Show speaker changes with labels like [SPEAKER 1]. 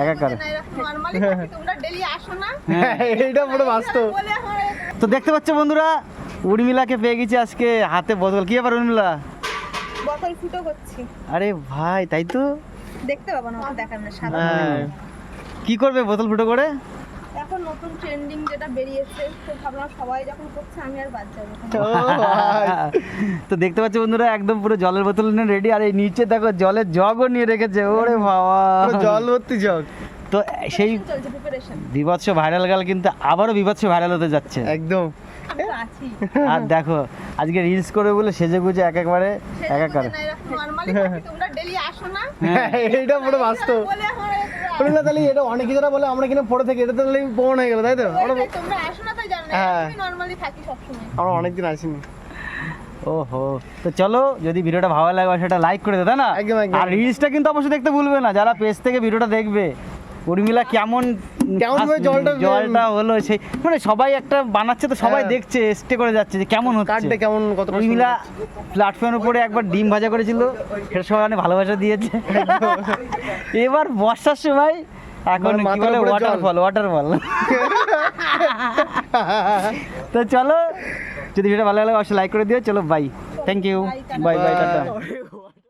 [SPEAKER 1] একা করে।
[SPEAKER 2] নরমালি তোমরা ডেলি আসো না।
[SPEAKER 1] হ্যাঁ
[SPEAKER 3] এইটা পুরো বাস্তব।
[SPEAKER 1] তো দেখতে পাচ্ছ বন্ধুরা উর্মিলাকে পেয়ে গেছি আজকে হাতে বোতল কি ব্যাপার উর্মিলা?
[SPEAKER 2] বোতল ফুটো করছি।
[SPEAKER 1] আরে ভাই তাই তো?
[SPEAKER 2] দেখতে পাবো না দেখার না সাদা
[SPEAKER 1] হ্যাঁ। কি করবে বোতল ফুটো করে?
[SPEAKER 2] এখন নতুন ট্রেন্ডিং যেটা বেরিয়েছে তো ভাবলাম সবাই যখন করছে আমি আর বাদ যাব না।
[SPEAKER 1] তো দেখতে পাচ্ছ বন্ধুরা একদম পুরো জলের বোতল নিয়ে রেডি আর এই নিচে দেখো জলের জগও নিয়ে রেখেছে। ওরে বাবা।
[SPEAKER 3] পুরো জল ভর্তি জগ
[SPEAKER 1] তো সেই
[SPEAKER 2] চলছে প্রিপারেশন
[SPEAKER 1] বিভৎস ভাইরাল গাল কিন্তু আবারও বিভৎস ভাইরাল হতে যাচ্ছে।
[SPEAKER 3] একদম।
[SPEAKER 1] আর দেখো আজকে রিলস করে বলে সেজে গুজে এক একবারে একা করে।
[SPEAKER 2] আসো না।
[SPEAKER 1] হ্যাঁ।
[SPEAKER 3] এইটা পুরো বাস্তব। তাহলে এটা অনেক বলে আমরা কিনা পড়ে থাকি এটা তাহলে প্রমাণ হয়ে গেল তাই তো? হ্যাঁ। আমরা অনেকদিন আসিনি।
[SPEAKER 1] ওহো তো চলো যদি ভিডিওটা ভালো লাগে সেটা লাইক করে দেবে তাই না। আর রিলসটা কিন্তু অবশ্যই দেখতে ভুলবে না যারা পেজ থেকে ভিডিওটা দেখবে উর্মিলা কেমন
[SPEAKER 3] কেমন জলটা
[SPEAKER 1] জলটা হলো সেই মানে সবাই একটা বানাচ্ছে তো সবাই
[SPEAKER 3] হ্যাঁ।
[SPEAKER 1] দেখছে স্টে করে যাচ্ছে যে কেমন হচ্ছে।
[SPEAKER 3] কেমন কত
[SPEAKER 1] উর্মিলা প্ল্যাটফর্মের উপরে একবার ডিম ভাজা করেছিল সেটা সবাই অনেক ভালোবাসা দিয়েছে। এবার বর্ষার সময় এখন কি বলে ওয়াটারফল ওয়াটারফল তো চলো যদি ভিডিও ভালো লাগে অবশ্যই লাইক করে দিও চলো bye thank you bye bye
[SPEAKER 3] tata.